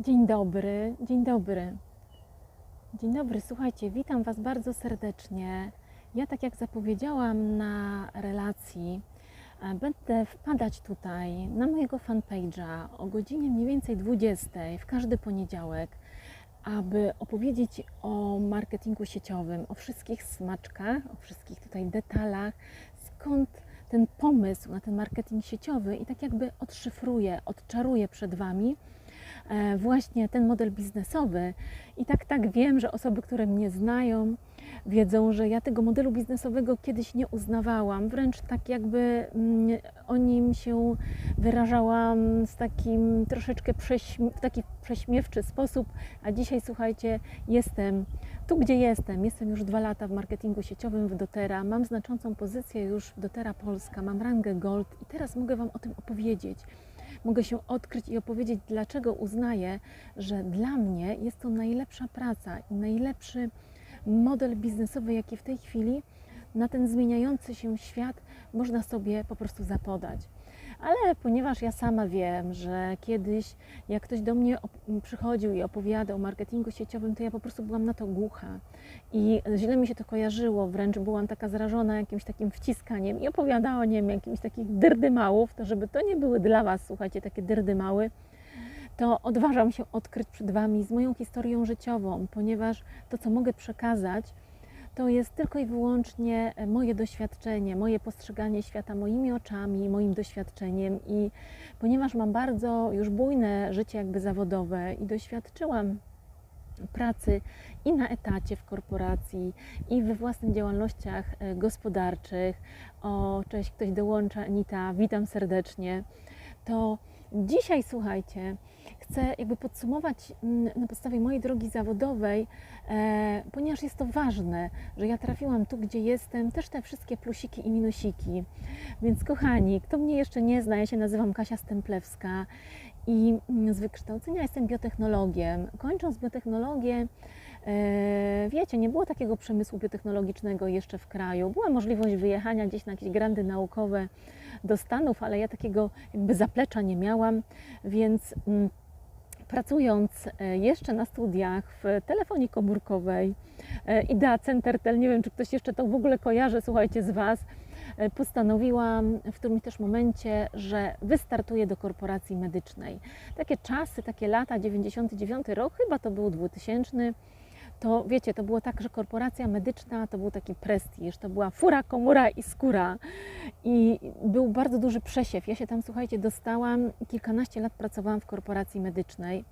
Dzień dobry, dzień dobry. Dzień dobry, słuchajcie, witam Was bardzo serdecznie. Ja, tak jak zapowiedziałam na relacji, e, będę wpadać tutaj na mojego fanpage'a o godzinie mniej więcej 20 w każdy poniedziałek, aby opowiedzieć o marketingu sieciowym, o wszystkich smaczkach, o wszystkich tutaj detalach, skąd ten pomysł na ten marketing sieciowy i tak jakby odszyfruję, odczaruję przed Wami właśnie ten model biznesowy. I tak, tak wiem, że osoby, które mnie znają, wiedzą, że ja tego modelu biznesowego kiedyś nie uznawałam, wręcz tak jakby mm, o nim się wyrażałam z takim troszeczkę prześm- w taki prześmiewczy sposób, a dzisiaj słuchajcie, jestem tu, gdzie jestem. Jestem już dwa lata w marketingu sieciowym w Dotera, mam znaczącą pozycję już w Dotera Polska, mam rangę Gold. I teraz mogę Wam o tym opowiedzieć mogę się odkryć i opowiedzieć, dlaczego uznaję, że dla mnie jest to najlepsza praca i najlepszy model biznesowy, jaki w tej chwili na ten zmieniający się świat można sobie po prostu zapodać. Ale ponieważ ja sama wiem, że kiedyś jak ktoś do mnie przychodził i opowiadał o marketingu sieciowym, to ja po prostu byłam na to głucha. I źle mi się to kojarzyło, wręcz byłam taka zrażona jakimś takim wciskaniem i opowiadaniem jakimś takich dyrdymałów, to żeby to nie były dla Was, słuchajcie, takie dyrdymały, to odważam się odkryć przed Wami z moją historią życiową, ponieważ to, co mogę przekazać, to jest tylko i wyłącznie moje doświadczenie, moje postrzeganie świata moimi oczami, moim doświadczeniem i ponieważ mam bardzo już bujne życie jakby zawodowe i doświadczyłam pracy i na etacie w korporacji, i we własnych działalnościach e, gospodarczych. O, cześć, ktoś dołącza, Anita, witam serdecznie. To dzisiaj, słuchajcie, chcę jakby podsumować mm, na podstawie mojej drogi zawodowej, e, ponieważ jest to ważne, że ja trafiłam tu, gdzie jestem, też te wszystkie plusiki i minusiki. Więc kochani, kto mnie jeszcze nie zna, ja się nazywam Kasia Stemplewska i mm, z wykształcenia jestem biotechnologiem. Kończąc biotechnologię, e, wiecie, nie było takiego przemysłu biotechnologicznego jeszcze w kraju. Była możliwość wyjechania gdzieś na jakieś grandy naukowe do Stanów, ale ja takiego jakby zaplecza nie miałam, więc mm, pracując e, jeszcze na studiach w telefonii komórkowej, e, Idea Centertel, nie wiem czy ktoś jeszcze to w ogóle kojarzy, słuchajcie, z Was, e, postanowiłam w którymś też momencie, że wystartuję do korporacji medycznej. Takie czasy, takie lata, 99 rok, chyba to był 2000, to wiecie, to było tak, że korporacja medyczna to był taki prestiż, to była fura, komura i skóra i był bardzo duży przesiew. Ja się tam, słuchajcie, dostałam, kilkanaście lat pracowałam w korporacji medycznej.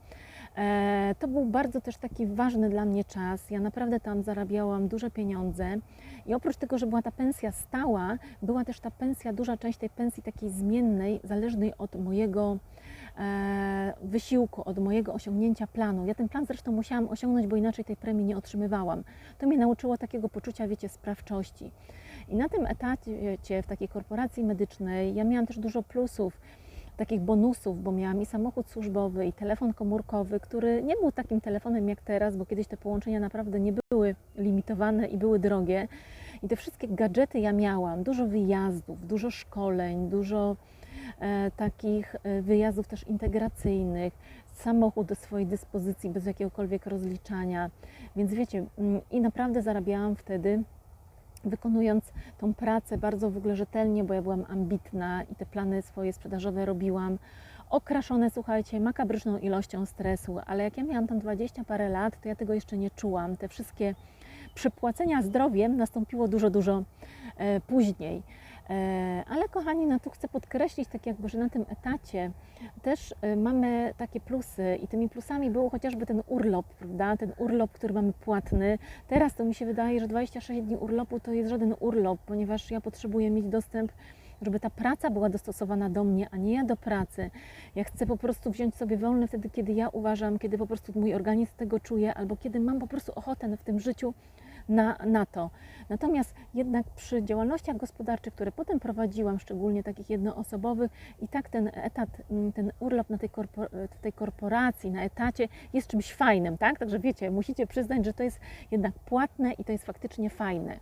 E, to był bardzo też taki ważny dla mnie czas. Ja naprawdę tam zarabiałam duże pieniądze i oprócz tego, że była ta pensja stała, była też ta pensja, duża część tej pensji takiej zmiennej, zależnej od mojego wysiłku, od mojego osiągnięcia planu. Ja ten plan zresztą musiałam osiągnąć, bo inaczej tej premii nie otrzymywałam. To mnie nauczyło takiego poczucia, wiecie, sprawczości. I na tym etacie w takiej korporacji medycznej ja miałam też dużo plusów takich bonusów, bo miałam i samochód służbowy, i telefon komórkowy, który nie był takim telefonem jak teraz, bo kiedyś te połączenia naprawdę nie były limitowane i były drogie. I te wszystkie gadżety ja miałam, dużo wyjazdów, dużo szkoleń, dużo e, takich e, wyjazdów też integracyjnych, samochód do swojej dyspozycji bez jakiegokolwiek rozliczania. Więc wiecie, mm, i naprawdę zarabiałam wtedy wykonując tą pracę bardzo w ogóle rzetelnie, bo ja byłam ambitna i te plany swoje sprzedażowe robiłam okraszone, słuchajcie, makabryczną ilością stresu, ale jak ja miałam tam 20 parę lat, to ja tego jeszcze nie czułam. Te wszystkie przypłacenia zdrowiem nastąpiło dużo, dużo e, później. E, ale kochani, no tu chcę podkreślić, tak jakby, że na tym etacie też e, mamy takie plusy i tymi plusami był chociażby ten urlop, prawda? Ten urlop, który mamy płatny. Teraz to mi się wydaje, że 26 dni urlopu to jest żaden urlop, ponieważ ja potrzebuję mieć dostęp żeby ta praca była dostosowana do mnie, a nie ja do pracy. Ja chcę po prostu wziąć sobie wolne wtedy, kiedy ja uważam, kiedy po prostu mój organizm tego czuje, albo kiedy mam po prostu ochotę w tym życiu na, na to. Natomiast jednak przy działalnościach gospodarczych, które potem prowadziłam, szczególnie takich jednoosobowych, i tak ten etat, mm, ten urlop na tej, tej korporacji, na etacie jest czymś fajnym, tak? Także wiecie, musicie przyznać, że to jest jednak płatne i to jest faktycznie fajne.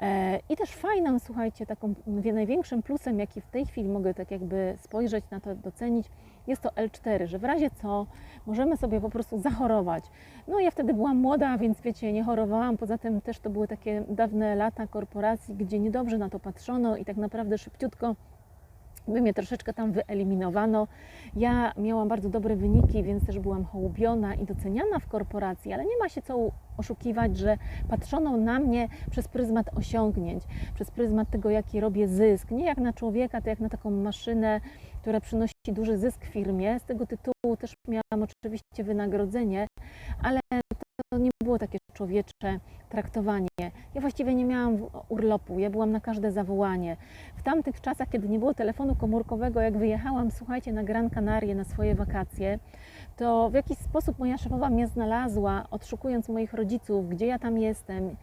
E, I też fajną, słuchajcie, taką wie- największym plusem, jaki w tej chwili mogę tak jakby spojrzeć na to, docenić, jest to L4, że w razie co możemy sobie po prostu zachorować. No ja wtedy byłam młoda, więc wiecie, nie chorowałam. Poza tym też to były takie dawne lata korporacji, gdzie niedobrze na to patrzono i tak naprawdę szybciutko by mnie troszeczkę tam wyeliminowano. Ja miałam bardzo dobre wyniki, więc też byłam hołubiona i doceniana w korporacji, ale nie ma się co oszukiwać, że patrzono na mnie przez pryzmat osiągnięć, przez pryzmat tego, jaki robię zysk. Nie jak na człowieka, to jak na taką maszynę, która przynosi duży zysk firmie. Z tego tytułu też miałam oczywiście wynagrodzenie, ale to nie było takie człowiecze traktowanie. Ja właściwie nie miałam urlopu, ja byłam na każde zawołanie. W tamtych czasach, kiedy nie było telefonu komórkowego, jak wyjechałam, słuchajcie, na Gran Canaria na swoje wakacje, to w jakiś sposób moja szefowa mnie znalazła, odszukując moich rodziców, gdzie ja tam jestem,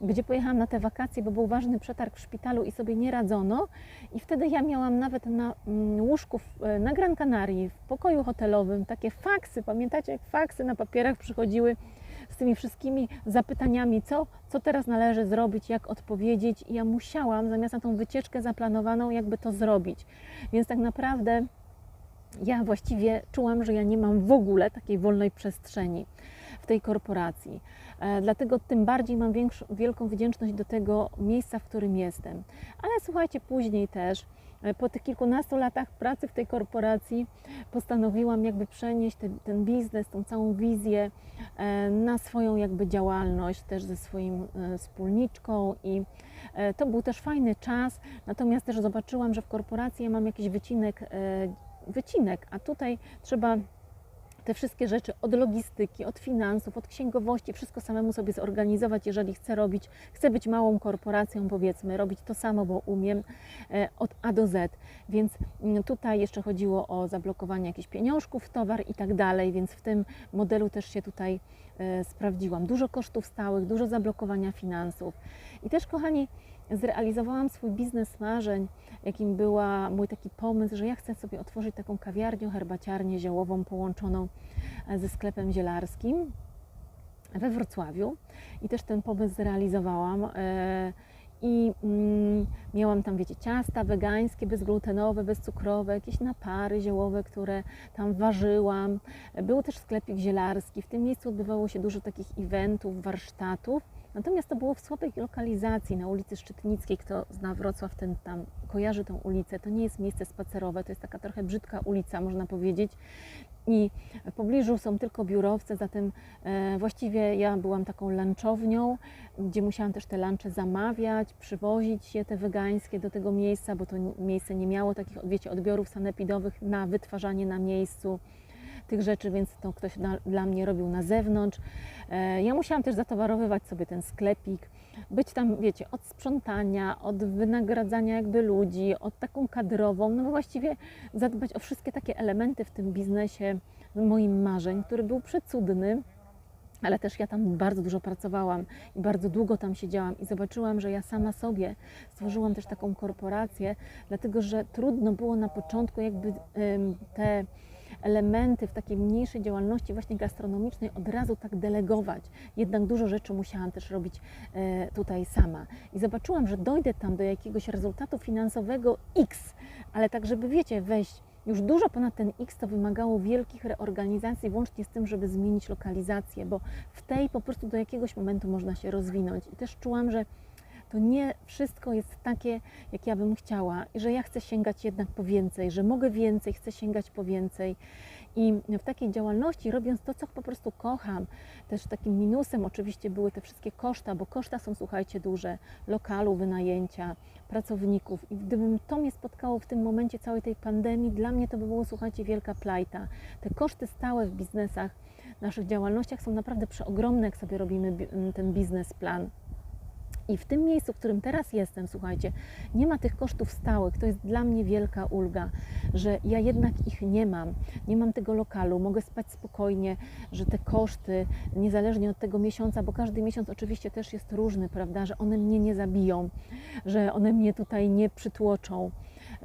gdzie pojechałam na te wakacje, bo był ważny przetarg w szpitalu i sobie nie radzono. I wtedy ja miałam nawet na mm, łóżku e, na Gran Canaria, w pokoju hotelowym, takie faksy. Pamiętacie, jak faksy na papierach przychodziły z tymi wszystkimi zapytaniami, co, co teraz należy zrobić, jak odpowiedzieć. I ja musiałam, zamiast na tą wycieczkę zaplanowaną, jakby to zrobić. Więc tak naprawdę ja właściwie czułam, że ja nie mam w ogóle takiej wolnej przestrzeni w tej korporacji. E, dlatego tym bardziej mam wielką wdzięczność do tego miejsca, w którym jestem. Ale słuchajcie, później też, po tych kilkunastu latach pracy w tej korporacji, postanowiłam jakby przenieść ten, ten biznes, tą całą wizję e, na swoją jakby działalność, też ze swoim e, wspólniczką i e, to był też fajny czas, natomiast też zobaczyłam, że w korporacji ja mam jakiś wycinek, e, wycinek, a tutaj trzeba te wszystkie rzeczy od logistyki, od finansów, od księgowości, wszystko samemu sobie zorganizować, jeżeli chcę robić, chcę być małą korporacją, powiedzmy, robić to samo, bo umiem e, od A do Z. Więc mm, tutaj jeszcze chodziło o zablokowanie jakichś pieniążków towar i tak dalej, więc w tym modelu też się tutaj e, sprawdziłam. Dużo kosztów stałych, dużo zablokowania finansów. I też, kochani, zrealizowałam swój biznes marzeń, jakim była mój taki pomysł, że ja chcę sobie otworzyć taką kawiarnię, herbaciarnię ziołową połączoną e, ze sklepem zielarskim we Wrocławiu. I też ten pomysł zrealizowałam. e, I mm, miałam tam, wiecie, ciasta wegańskie, bezglutenowe, bezcukrowe, jakieś napary ziołowe, które tam ważyłam. Był też sklepik zielarski. W tym miejscu odbywało się dużo takich eventów, warsztatów. Natomiast to było w słabej lokalizacji na ulicy Szczytnickiej. Kto zna Wrocław, ten tam kojarzy tą ulicę. To nie jest miejsce spacerowe, to jest taka trochę brzydka ulica, można powiedzieć. I w pobliżu są tylko biurowce, zatem e, właściwie ja byłam taką lunchownią, gdzie musiałam też te lunche zamawiać, przywozić je te wegańskie do tego miejsca, bo to miejsce nie miało takich, wiecie, odbiorów sanepidowych na wytwarzanie na miejscu tych rzeczy, więc to ktoś dla mnie robił na zewnątrz. E, Ja musiałam też zatowarowywać sobie ten sklepik, być tam, wiecie, od sprzątania, od wynagradzania jakby ludzi, od taką kadrową, no właściwie zadbać o wszystkie takie elementy w tym biznesie moim marzeń, który był przecudny. Ale też ja tam bardzo dużo pracowałam i bardzo długo tam siedziałam i zobaczyłam, że ja sama sobie stworzyłam też taką korporację, dlatego że trudno było na początku jakby te elementy w takiej mniejszej działalności właśnie gastronomicznej od razu tak delegować. Jednak dużo rzeczy musiałam też robić e, tutaj sama. I zobaczyłam, że dojdę tam do jakiegoś rezultatu finansowego X, ale tak, żeby wiecie, wejść już dużo ponad ten X to wymagało wielkich reorganizacji, włącznie z tym, żeby zmienić lokalizację, bo w tej po prostu do jakiegoś momentu można się rozwinąć. I też czułam, że to nie wszystko jest takie, jak ja bym chciała, że ja chcę sięgać jednak po więcej, że mogę więcej, chcę sięgać po więcej. I w takiej działalności, robiąc to, co po prostu kocham, też takim minusem oczywiście były te wszystkie koszta, bo koszta są, słuchajcie, duże, lokalu, wynajęcia, pracowników. I gdybym to mnie spotkało w tym momencie całej tej pandemii, dla mnie to by było, słuchajcie, wielka plajta. Te koszty stałe w biznesach, naszych działalnościach są naprawdę przeogromne, jak sobie robimy bi- ten biznesplan. I w tym miejscu, w którym teraz jestem, słuchajcie, nie ma tych kosztów stałych. To jest dla mnie wielka ulga, że ja jednak ich nie mam. Nie mam tego lokalu, mogę spać spokojnie, że te koszty, niezależnie od tego miesiąca, bo każdy miesiąc oczywiście też jest różny, prawda, że one mnie nie zabiją, że one mnie tutaj nie przytłoczą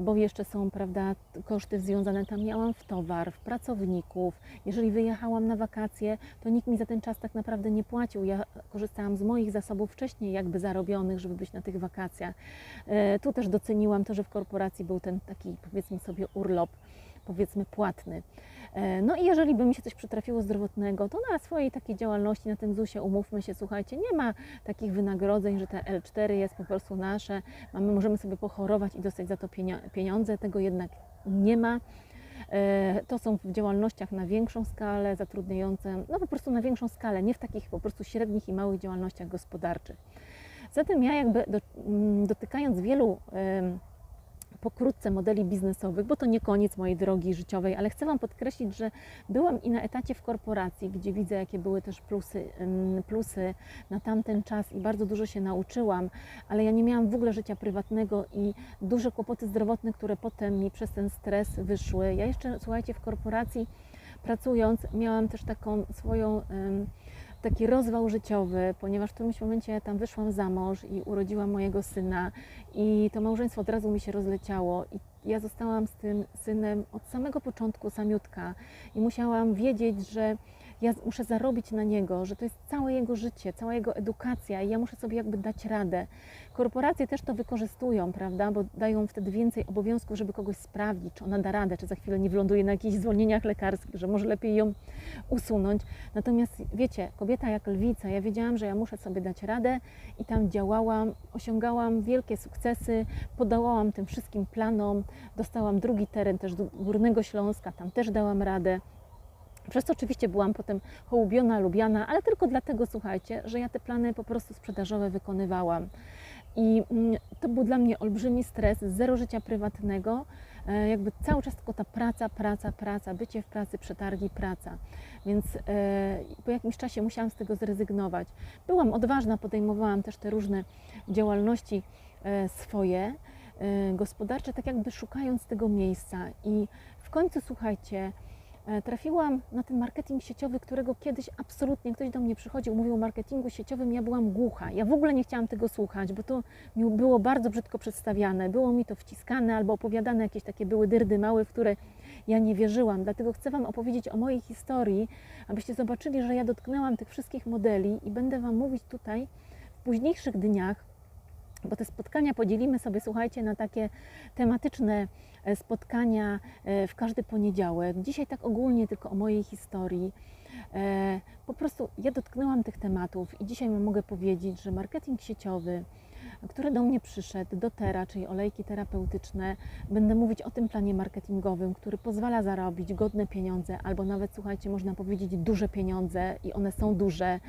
bo jeszcze są, prawda, koszty związane tam miałam w towar, w pracowników. Jeżeli wyjechałam na wakacje, to nikt mi za ten czas tak naprawdę nie płacił. Ja korzystałam z moich zasobów wcześniej jakby zarobionych, żeby być na tych wakacjach. E, Tu też doceniłam to, że w korporacji był ten taki, powiedzmy sobie, urlop, powiedzmy płatny. E, No i jeżeli by mi się coś przytrafiło zdrowotnego, to na swojej takiej działalności, na tym ZUS-ie, umówmy się, słuchajcie, nie ma takich wynagrodzeń, że te L4 jest po prostu nasze, mamy, możemy sobie pochorować i dostać za to pieniądze, tego jednak nie ma. E, To są w działalnościach na większą skalę, zatrudniające, no po prostu na większą skalę, nie w takich po prostu średnich i małych działalnościach gospodarczych. Zatem ja jakby mm, dotykając wielu pokrótce modeli biznesowych, bo to nie koniec mojej drogi życiowej, ale chcę Wam podkreślić, że byłam i na etacie w korporacji, gdzie widzę, jakie były też plusy, plusy na tamten czas i bardzo dużo się nauczyłam, ale ja nie miałam w ogóle życia prywatnego i duże kłopoty zdrowotne, które potem mi przez ten stres wyszły. Ja jeszcze, słuchajcie, w korporacji pracując, miałam też taką swoją taki rozwał życiowy, ponieważ w którymś momencie tam wyszłam za mąż i urodziłam mojego syna i to małżeństwo od razu mi się rozleciało i ja zostałam z tym synem od samego początku samiutka. I musiałam wiedzieć, że ja muszę zarobić na niego, że to jest całe jego życie, cała jego edukacja i ja muszę sobie jakby dać radę. Korporacje też to wykorzystują, prawda, bo dają wtedy więcej obowiązków, żeby kogoś sprawdzić, czy ona da radę, czy za chwilę nie wyląduje na jakichś zwolnieniach lekarskich, że może lepiej ją usunąć. Natomiast wiecie, kobieta jak lwica, ja wiedziałam, że ja muszę sobie dać radę i tam działałam, osiągałam wielkie sukcesy, podołałam tym wszystkim planom, dostałam drugi teren też do Górnego Śląska, tam też dałam radę. Przez to oczywiście byłam potem hołubiona, lubiana, ale tylko dlatego, słuchajcie, że ja te plany po prostu sprzedażowe wykonywałam. I mm, to był dla mnie olbrzymi stres, zero życia prywatnego, e, jakby cały czas tylko ta praca, praca, praca, bycie w pracy, przetargi, praca. Więc e, po jakimś czasie musiałam z tego zrezygnować. Byłam odważna, podejmowałam też te różne działalności e, swoje, gospodarcze, tak jakby szukając tego miejsca. I w końcu, słuchajcie, trafiłam na ten marketing sieciowy, którego kiedyś absolutnie ktoś do mnie przychodził, mówił o marketingu sieciowym, ja byłam głucha. Ja w ogóle nie chciałam tego słuchać, bo to mi było bardzo brzydko przedstawiane. Było mi to wciskane albo opowiadane, jakieś takie były dyrdy małe, w które ja nie wierzyłam. Dlatego chcę Wam opowiedzieć o mojej historii, abyście zobaczyli, że ja dotknęłam tych wszystkich modeli i będę Wam mówić tutaj w późniejszych dniach, bo te spotkania podzielimy sobie, słuchajcie, na takie tematyczne e, spotkania e, w każdy poniedziałek. Dzisiaj tak ogólnie tylko o mojej historii. E, Po prostu ja dotknęłam tych tematów i dzisiaj mogę powiedzieć, że marketing sieciowy, który do mnie przyszedł, do Tera, czyli olejki terapeutyczne, będę mówić o tym planie marketingowym, który pozwala zarobić godne pieniądze, albo nawet, słuchajcie, można powiedzieć duże pieniądze i one są duże.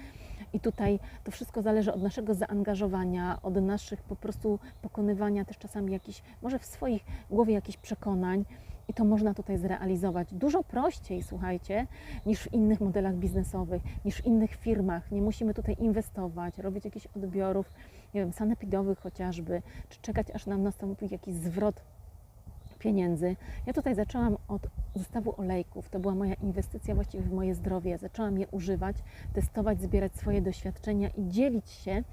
I tutaj to wszystko zależy od naszego zaangażowania, od naszych po prostu pokonywania też czasami jakichś, może w swoich głowie jakichś przekonań. I to można tutaj zrealizować dużo prościej, słuchajcie, niż w innych modelach biznesowych, niż w innych firmach. Nie musimy tutaj inwestować, robić jakichś odbiorów, nie wiem, sanepidowych chociażby, czy czekać, aż nam nastąpi jakiś zwrot pieniędzy. Ja tutaj zaczęłam od zestawu olejków. To była moja inwestycja właściwie w moje zdrowie. Zaczęłam je używać, testować, zbierać swoje doświadczenia i dzielić się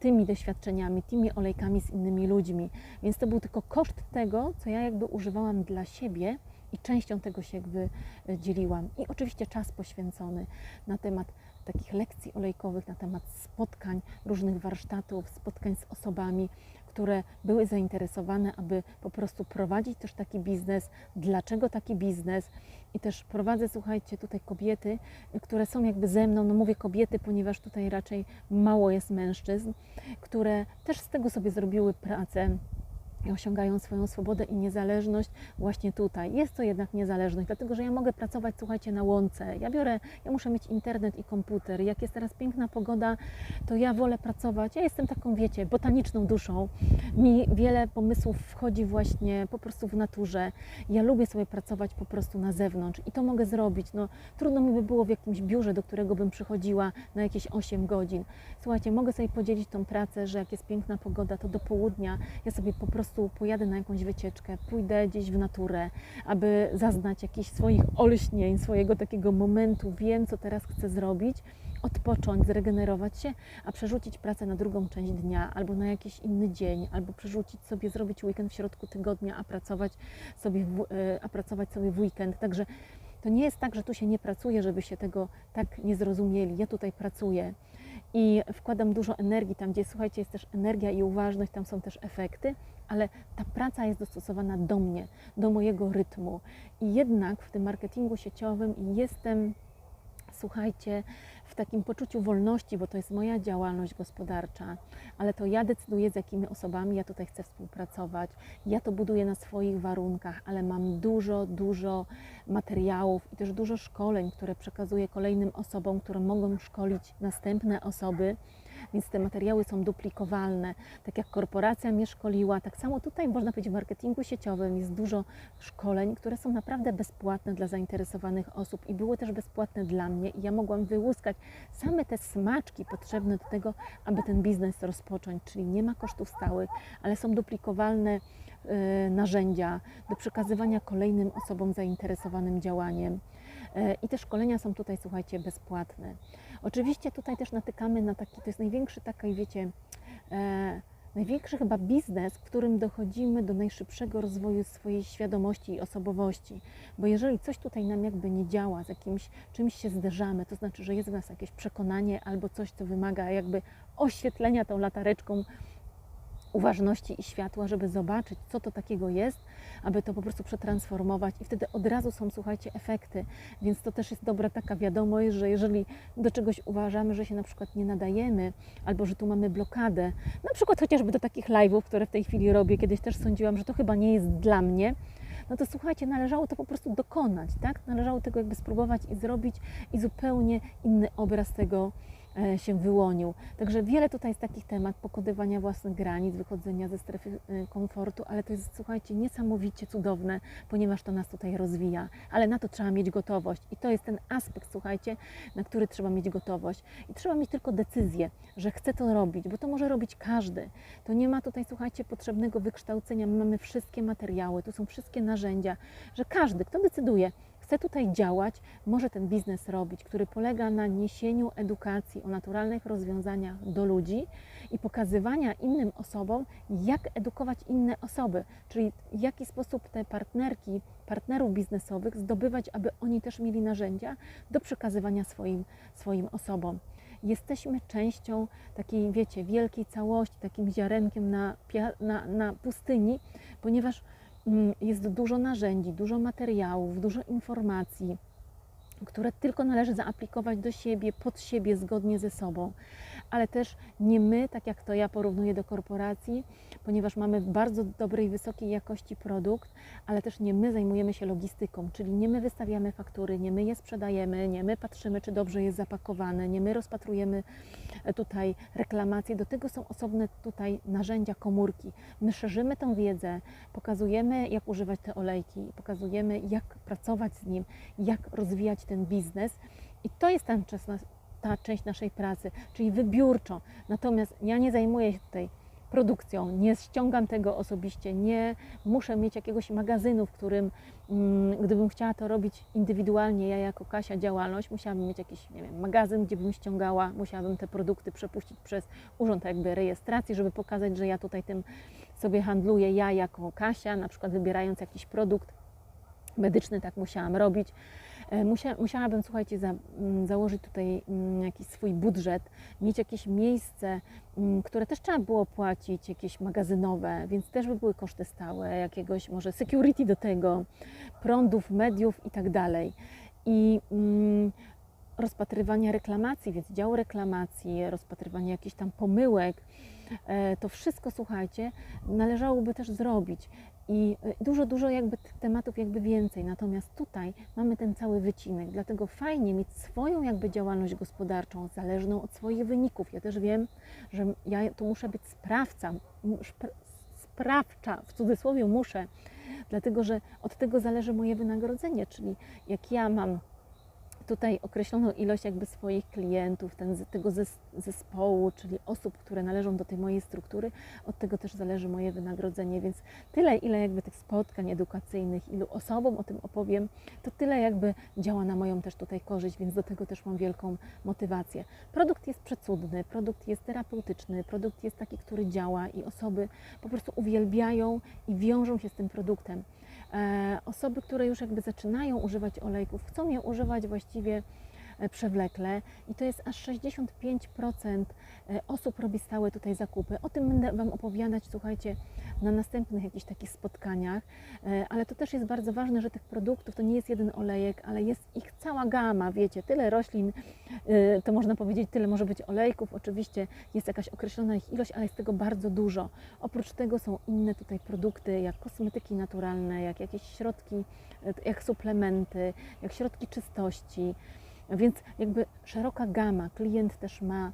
tymi doświadczeniami, tymi olejkami z innymi ludźmi. Więc to był tylko koszt tego, co ja jakby używałam dla siebie i częścią tego się jakby e, dzieliłam. I oczywiście czas poświęcony na temat takich lekcji olejkowych, na temat spotkań, różnych warsztatów, spotkań z osobami, które były zainteresowane, aby po prostu prowadzić też taki biznes. Dlaczego taki biznes? I też prowadzę, słuchajcie, tutaj kobiety, które są jakby ze mną, no mówię kobiety, ponieważ tutaj raczej mało jest mężczyzn, które też z tego sobie zrobiły pracę i osiągają swoją swobodę i niezależność właśnie tutaj. Jest to jednak niezależność, dlatego że ja mogę pracować, słuchajcie, na łące. Ja biorę, ja muszę mieć internet i komputer. Jak jest teraz piękna pogoda, to ja wolę pracować. Ja jestem taką, wiecie, botaniczną duszą. Mi wiele pomysłów wchodzi właśnie po prostu w naturze. Ja lubię sobie pracować po prostu na zewnątrz i to mogę zrobić. No, trudno mi by było w jakimś biurze, do którego bym przychodziła na jakieś 8 godzin. Słuchajcie, mogę sobie podzielić tą pracę, że jak jest piękna pogoda, to do południa ja sobie po prostu pojadę na jakąś wycieczkę, pójdę gdzieś w naturę, aby zaznać jakichś swoich olśnień, swojego takiego momentu, wiem, co teraz chcę zrobić. odpocząć, zregenerować się, a przerzucić pracę na drugą część dnia, albo na jakiś inny dzień, albo przerzucić sobie, zrobić weekend w środku tygodnia, a pracować sobie w, e, a pracować sobie w weekend. Także to nie jest tak, że tu się nie pracuje, żeby się tego tak nie zrozumieli. Ja tutaj pracuję i wkładam dużo energii tam, gdzie słuchajcie, jest też energia i uważność, tam są też efekty, ale ta praca jest dostosowana do mnie, do mojego rytmu. I jednak w tym marketingu sieciowym jestem słuchajcie, w takim poczuciu wolności, bo to jest moja działalność gospodarcza, ale to ja decyduję, z jakimi osobami ja tutaj chcę współpracować. Ja to buduję na swoich warunkach, ale mam dużo, dużo materiałów i też dużo szkoleń, które przekazuję kolejnym osobom, które mogą szkolić następne osoby więc te materiały są duplikowalne. Tak jak korporacja mnie szkoliła, tak samo tutaj można powiedzieć w marketingu sieciowym jest dużo szkoleń, które są naprawdę bezpłatne dla zainteresowanych osób i były też bezpłatne dla mnie i ja mogłam wyłuskać same te smaczki potrzebne do tego, aby ten biznes rozpocząć, czyli nie ma kosztów stałych, ale są duplikowalne y, narzędzia do przekazywania kolejnym osobom zainteresowanym działaniem. E, I te szkolenia są tutaj, słuchajcie, bezpłatne. Oczywiście tutaj też natykamy na taki, to jest największy taki, wiecie, e, największy chyba biznes, w którym dochodzimy do najszybszego rozwoju swojej świadomości i osobowości. Bo jeżeli coś tutaj nam jakby nie działa, z jakimś czymś się zderzamy, to znaczy, że jest w nas jakieś przekonanie albo coś, co wymaga jakby oświetlenia tą latareczką uważności i światła, żeby zobaczyć, co to takiego jest, aby to po prostu przetransformować i wtedy od razu są, słuchajcie, efekty. Więc to też jest dobra taka wiadomość, że jeżeli do czegoś uważamy, że się na przykład nie nadajemy, albo że tu mamy blokadę, na przykład chociażby do takich live'ów, które w tej chwili robię, kiedyś też sądziłam, że to chyba nie jest dla mnie, no to słuchajcie, należało to po prostu dokonać, tak? Należało tego jakby spróbować i zrobić i zupełnie inny obraz tego się wyłonił. Także wiele tutaj jest takich temat pokonywania własnych granic, wychodzenia ze strefy e, komfortu, ale to jest, słuchajcie, niesamowicie cudowne, ponieważ to nas tutaj rozwija. Ale na to trzeba mieć gotowość i to jest ten aspekt, słuchajcie, na który trzeba mieć gotowość. I trzeba mieć tylko decyzję, że chcę to robić, bo to może robić każdy. To nie ma tutaj, słuchajcie, potrzebnego wykształcenia. My mamy wszystkie materiały, tu są wszystkie narzędzia, że każdy, kto decyduje, chce tutaj działać, może ten biznes robić, który polega na niesieniu edukacji o naturalnych rozwiązaniach do ludzi i pokazywania innym osobom, jak edukować inne osoby, czyli w jaki sposób te partnerki, partnerów biznesowych zdobywać, aby oni też mieli narzędzia do przekazywania swoim, swoim osobom. Jesteśmy częścią takiej, wiecie, wielkiej całości, takim ziarenkiem na, na, na pustyni, ponieważ jest dużo narzędzi, dużo materiałów, dużo informacji, które tylko należy zaaplikować do siebie, pod siebie, zgodnie ze sobą ale też nie my, tak jak to ja porównuję do korporacji, ponieważ mamy bardzo dobrej, wysokiej jakości produkt, ale też nie my zajmujemy się logistyką, czyli nie my wystawiamy faktury, nie my je sprzedajemy, nie my patrzymy, czy dobrze jest zapakowane, nie my rozpatrujemy e, tutaj reklamacje. Do tego są osobne tutaj narzędzia, komórki. My szerzymy tą wiedzę, pokazujemy, jak używać te olejki, pokazujemy, jak pracować z nim, jak rozwijać ten biznes. I to jest ten czas, ta część naszej pracy, czyli wybiórczo. Natomiast ja nie zajmuję się tutaj produkcją, nie ściągam tego osobiście, nie muszę mieć jakiegoś magazynu, w którym mm, gdybym chciała to robić indywidualnie, ja jako Kasia działalność, musiałabym mieć jakiś nie wiem, magazyn, gdzie bym ściągała, musiałabym te produkty przepuścić przez urząd jakby rejestracji, żeby pokazać, że ja tutaj tym sobie handluję, ja jako Kasia, na przykład wybierając jakiś produkt medyczny, tak musiałam robić. E, musia, musiałabym, słuchajcie, za, mm, założyć tutaj mm, jakiś swój budżet, mieć jakieś miejsce, mm, które też trzeba było płacić, jakieś magazynowe, więc też by były koszty stałe, jakiegoś może security do tego, prądów, mediów i tak dalej. I rozpatrywania reklamacji, więc dział reklamacji, rozpatrywanie jakichś tam pomyłek, e, to wszystko, słuchajcie, należałoby też zrobić. I e, dużo, dużo jakby tematów jakby więcej. Natomiast tutaj mamy ten cały wycinek, dlatego fajnie mieć swoją jakby działalność gospodarczą, zależną od swoich wyników. Ja też wiem, że ja tu muszę być sprawca, sprawcza, w cudzysłowie muszę, dlatego że od tego zależy moje wynagrodzenie, czyli jak ja mam tutaj określoną ilość jakby swoich klientów, ten, tego zes- zespołu, czyli osób, które należą do tej mojej struktury, od tego też zależy moje wynagrodzenie, więc tyle, ile jakby tych spotkań edukacyjnych, ilu osobom o tym opowiem, to tyle jakby działa na moją też tutaj korzyść, więc do tego też mam wielką motywację. Produkt jest przecudny, produkt jest terapeutyczny, produkt jest taki, który działa i osoby po prostu uwielbiają i wiążą się z tym produktem. E, osoby, które już jakby zaczynają używać olejków, chcą je używać właściwie przewlekle i to jest aż 65% e, osób robi stałe tutaj zakupy. O tym będę Wam opowiadać, słuchajcie, na następnych jakichś takich spotkaniach, e, ale to też jest bardzo ważne, że tych produktów to nie jest jeden olejek, ale jest ich cała gama, wiecie, tyle roślin, e, to można powiedzieć, tyle może być olejków, oczywiście jest jakaś określona ich ilość, ale jest tego bardzo dużo. Oprócz tego są inne tutaj produkty, jak kosmetyki naturalne, jak jakieś środki, e, jak suplementy, jak środki czystości, więc jakby szeroka gama, klient też ma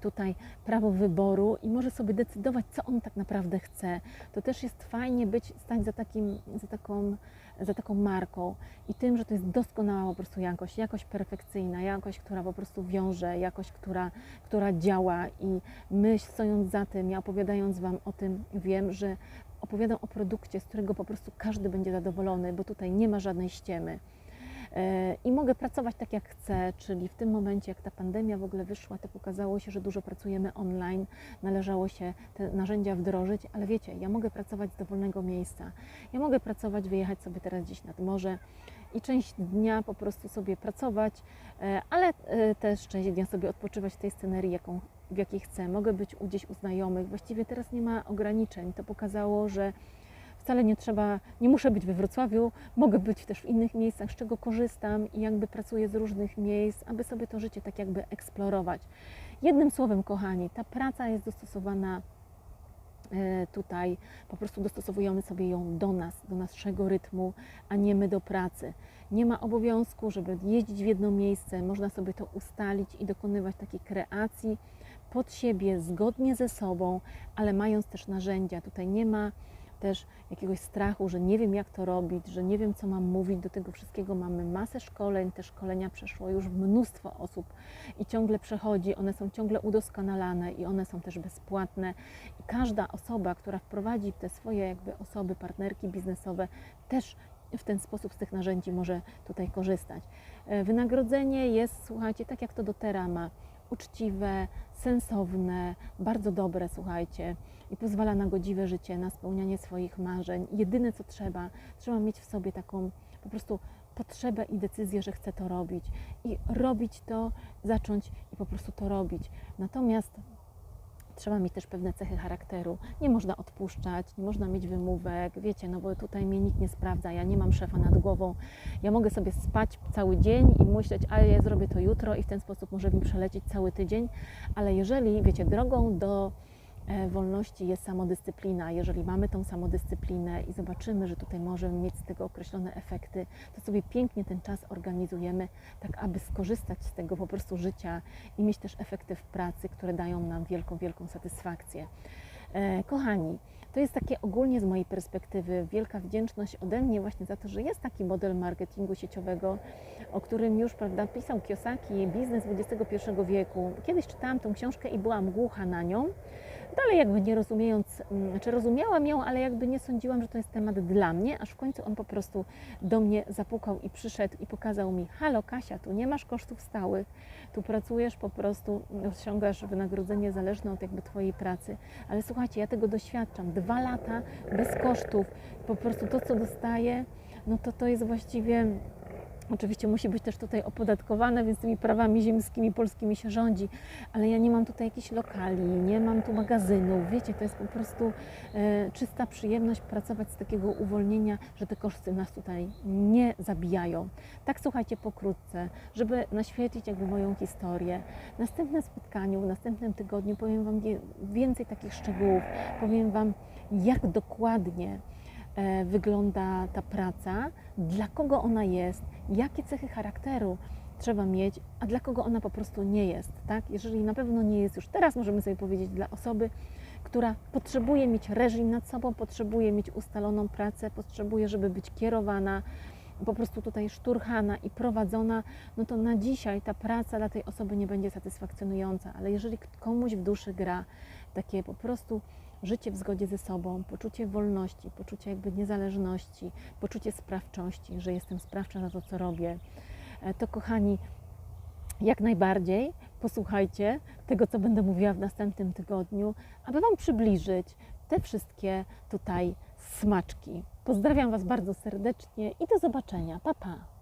tutaj prawo wyboru i może sobie decydować, co on tak naprawdę chce. To też jest fajnie być, stać za, takim, za, taką, za taką marką i tym, że to jest doskonała po prostu jakość, jakość perfekcyjna, jakość, która po prostu wiąże, jakość, która, która działa i my stojąc za tym, ja opowiadając Wam o tym, wiem, że opowiadam o produkcie, z którego po prostu każdy będzie zadowolony, bo tutaj nie ma żadnej ściemy. E, i mogę pracować tak jak chcę, czyli w tym momencie, jak ta pandemia w ogóle wyszła, to pokazało się, że dużo pracujemy online, należało się te narzędzia wdrożyć, ale wiecie, ja mogę pracować z dowolnego miejsca. Ja mogę pracować, wyjechać sobie teraz gdzieś nad morze i część dnia po prostu sobie pracować, e, ale e, też część dnia sobie odpoczywać w tej scenerii, jaką, w jakiej chcę. Mogę być gdzieś u znajomych. Właściwie teraz nie ma ograniczeń. To pokazało, że wcale nie trzeba, nie muszę być we Wrocławiu, mogę być też w innych miejscach, z czego korzystam i jakby pracuję z różnych miejsc, aby sobie to życie tak jakby eksplorować. Jednym słowem, kochani, ta praca jest dostosowana e, tutaj, po prostu dostosowujemy sobie ją do nas, do naszego rytmu, a nie my do pracy. Nie ma obowiązku, żeby jeździć w jedno miejsce, można sobie to ustalić i dokonywać takiej kreacji pod siebie, zgodnie ze sobą, ale mając też narzędzia. Tutaj nie ma też jakiegoś strachu, że nie wiem jak to robić, że nie wiem co mam mówić. Do tego wszystkiego mamy masę szkoleń, te szkolenia przeszło już mnóstwo osób i ciągle przechodzi, one są ciągle udoskonalane i one są też bezpłatne. I każda osoba, która wprowadzi te swoje jakby osoby, partnerki biznesowe, też w ten sposób z tych narzędzi może tutaj korzystać. E, wynagrodzenie jest, słuchajcie, tak jak to do Tera ma, uczciwe, sensowne, bardzo dobre, słuchajcie i pozwala na godziwe życie, na spełnianie swoich marzeń. Jedyne co trzeba, trzeba mieć w sobie taką po prostu potrzebę i decyzję, że chcę to robić i robić to, zacząć i po prostu to robić. Natomiast trzeba mieć też pewne cechy charakteru. Nie można odpuszczać, nie można mieć wymówek, wiecie, no bo tutaj mnie nikt nie sprawdza, ja nie mam szefa nad głową. Ja mogę sobie spać cały dzień i myśleć, a ja zrobię to jutro i w ten sposób może mi przelecieć cały tydzień, ale jeżeli, wiecie, drogą do wolności jest samodyscyplina. Jeżeli mamy tą samodyscyplinę i zobaczymy, że tutaj możemy mieć z tego określone efekty, to sobie pięknie ten czas organizujemy, tak aby skorzystać z tego po prostu życia i mieć też efekty w pracy, które dają nam wielką, wielką satysfakcję. E, kochani, to jest takie ogólnie z mojej perspektywy wielka wdzięczność ode mnie właśnie za to, że jest taki model marketingu sieciowego, o którym już prawda, pisał Kiyosaki, biznes XXI wieku. Kiedyś czytałam tą książkę i byłam głucha na nią dalej jakby nie rozumiejąc, mm, znaczy rozumiałam ją, ale jakby nie sądziłam, że to jest temat dla mnie, aż w końcu on po prostu do mnie zapukał i przyszedł i pokazał mi, halo Kasia, tu nie masz kosztów stałych, tu pracujesz po prostu, osiągasz wynagrodzenie zależne od jakby Twojej pracy, ale słuchajcie, ja tego doświadczam, dwa lata bez kosztów, po prostu to, co dostaję, no to to jest właściwie Oczywiście musi być też tutaj opodatkowane, więc tymi prawami ziemskimi polskimi się rządzi, ale ja nie mam tutaj jakichś lokali, nie mam tu magazynów. Wiecie, to jest po prostu e, czysta przyjemność pracować z takiego uwolnienia, że te koszty nas tutaj nie zabijają. Tak słuchajcie pokrótce, żeby naświetlić jakby moją historię. W następnym spotkaniu, w następnym tygodniu powiem Wam więcej takich szczegółów, powiem Wam jak dokładnie wygląda ta praca, dla kogo ona jest, jakie cechy charakteru trzeba mieć, a dla kogo ona po prostu nie jest. Tak? Jeżeli na pewno nie jest już teraz, możemy sobie powiedzieć, dla osoby, która potrzebuje mieć reżim nad sobą, potrzebuje mieć ustaloną pracę, potrzebuje, żeby być kierowana, po prostu tutaj szturchana i prowadzona, no to na dzisiaj ta praca dla tej osoby nie będzie satysfakcjonująca, ale jeżeli komuś w duszy gra takie po prostu życie w zgodzie ze sobą, poczucie wolności, poczucie jakby niezależności, poczucie sprawczości, że jestem sprawcza za to, co robię, e, to kochani, jak najbardziej posłuchajcie tego, co będę mówiła w następnym tygodniu, aby Wam przybliżyć te wszystkie tutaj smaczki. Pozdrawiam Was bardzo serdecznie i do zobaczenia. Pa, pa.